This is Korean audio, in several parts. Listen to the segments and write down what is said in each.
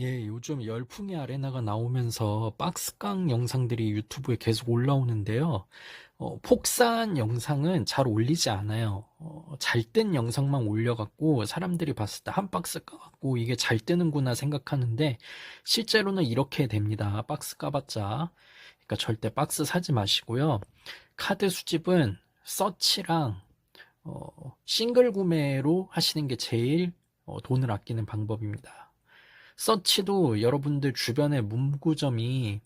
예, 요즘 열풍의 아레나가 나오면서 박스깡 영상들이 유튜브에 계속 올라오는데요. 어, 폭사한 영상은 잘 올리지 않아요. 어, 잘뜬 영상만 올려갖고 사람들이 봤을 때 한 박스 까갖고 이게 잘 뜨는구나 생각하는데 실제로는 이렇게 됩니다. 박스 까봤자. 그러니까 절대 박스 사지 마시고요. 카드 수집은 서치랑 어, 싱글 구매로 하시는 게 제일 어, 돈을 아끼는 방법입니다. 서치도 여러분들 주변에 문구점이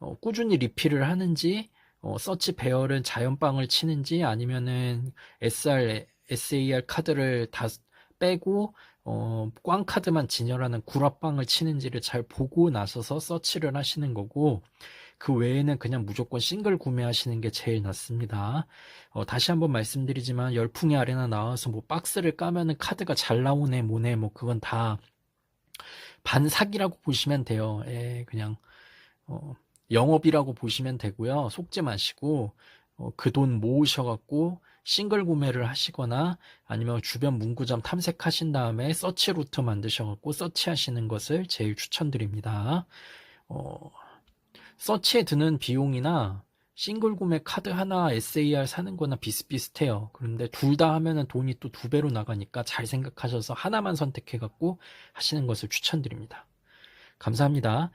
어, 꾸준히 리필을 하는지 어, 서치 배열은 자연빵을 치는지 아니면은 SR, SAR 카드를 다 빼고 어, 꽝 카드만 진열하는 구라빵을 치는지를 잘 보고 나서서 서치를 하시는 거고 그 외에는 그냥 무조건 싱글 구매하시는 게 제일 낫습니다. 어, 다시 한번 말씀드리지만 열풍의 아레나 나와서 뭐 박스를 까면은 카드가 잘 나오네 뭐네 뭐 그건 다 반사기라고 보시면 돼요. 예, 그냥 어, 영업이라고 보시면 되고요. 속지 마시고 그돈 모으셔갖고 싱글 구매를 하시거나 아니면 주변 문구점 탐색하신 다음에 서치 루트 만드셔갖고 서치하시는 것을 제일 추천드립니다. 어, 서치에 드는 비용이나 싱글 구매 카드 하나 SAR 사는 거나 비슷비슷해요. 그런데 둘 다 하면은 돈이 또 두 배로 나가니까 잘 생각하셔서 하나만 선택해갖고 하시는 것을 추천드립니다. 감사합니다.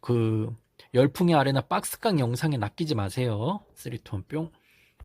그 열풍의 아레나 박스깡 영상에 낚이지 마세요. 3, 2, 1 뿅.